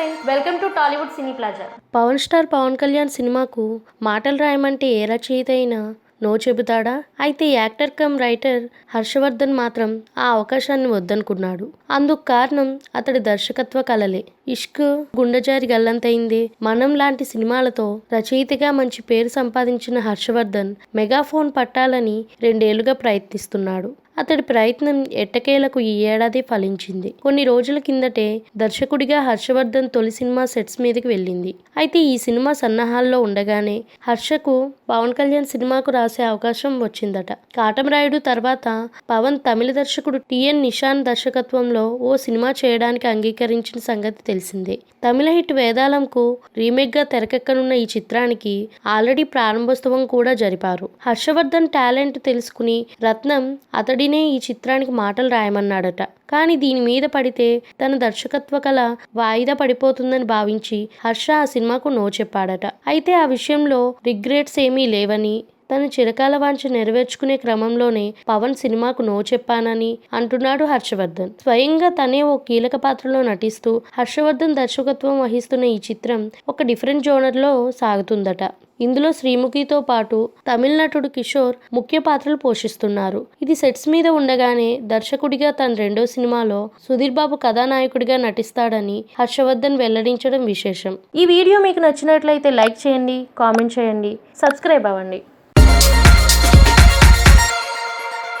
Friends welcome to Tollywood cine plaza Pawan star Pawan Kalyan సినిమాకు మాటలు రాయమంటే ఏ రచయిత అయినా నో చెబుతాడా? అయితే యాక్టర్ కమ్ రైటర్ హర్షవర్ధన్ మాత్రం ఆ అవకాశాన్ని వద్దనుకున్నాడు. అందుకు కారణం అతడి దర్శకత్వ కళలే ఇష్క్ గుండెజారి గల్లంతైంది మనం లాంటి సినిమాలతో రచయితగా మంచి పేరు సంపాదించిన హర్షవర్ధన్ మెగాఫోన్ పట్టాలని రెండేళ్ళుగా ప్రయత్నిస్తున్నాడు. అతడి ప్రయత్నం ఎట్టకేలకు ఈ ఏడాది ఫలించింది. కొన్ని రోజుల కిందటే దర్శకుడిగా హర్షవర్ధన్ తొలి సినిమా సెట్స్ మీదకి వెళ్ళింది. అయితే ఈ సినిమా సన్నాహాల్లో ఉండగానే హర్షకు పవన్ కళ్యాణ్ సినిమాకు రాసే అవకాశం వచ్చిందట. కాటమరాయుడు తర్వాత పవన్ తమిళ దర్శకుడు టిఎన్ నిషాన్ దర్శకత్వంలో ఓ సినిమా చేయడానికి అంగీకరించిన సంగతి తెలిసిందే. తమిళ హిట్ వేదాలంకు రీమేక్గా తెరకెక్కనున్న ఈ చిత్రానికి ఆల్రెడీ ప్రారంభోత్సవం కూడా జరిపారు. హర్షవర్ధన్ టాలెంట్ తెలుసుకుని రత్నం అతడి అతడినే ఈ చిత్రానికి మాటలు రాయమన్నాడట. కానీ దీని మీద పడితే తన దర్శకత్వ కళ వాయిదా పడిపోతుందని భావించి హర్ష ఆ సినిమాకు నో చెప్పాడట. అయితే ఆ విషయంలో రిగ్రెట్స్ ఏమీ లేవని తన చిరకాల వాంఛ నెరవేర్చుకునే క్రమంలోనే పవన్ సినిమాకు నో చెప్పానని అంటున్నాడు హర్షవర్ధన్. స్వయంగా తనే ఓ కీలక పాత్రలో నటిస్తూ హర్షవర్ధన్ దర్శకత్వం వహిస్తున్న ఈ చిత్రం ఒక డిఫరెంట్ జోనర్లో సాగుతుందట. ఇందులో శ్రీముఖితో పాటు తమిళ నటుడు కిషోర్ ముఖ్య పాత్రలు పోషిస్తున్నారు. ఇది సెట్స్ మీద ఉండగానే దర్శకుడిగా తన రెండో సినిమాలో సుధీర్ బాబు కథానాయకుడిగా నటిస్తాడని హర్షవర్ధన్ వెల్లడించడం విశేషం. ఈ వీడియో మీకు నచ్చినట్లయితే లైక్ చేయండి కామెంట్ చేయండి సబ్స్క్రైబ్ అవ్వండి.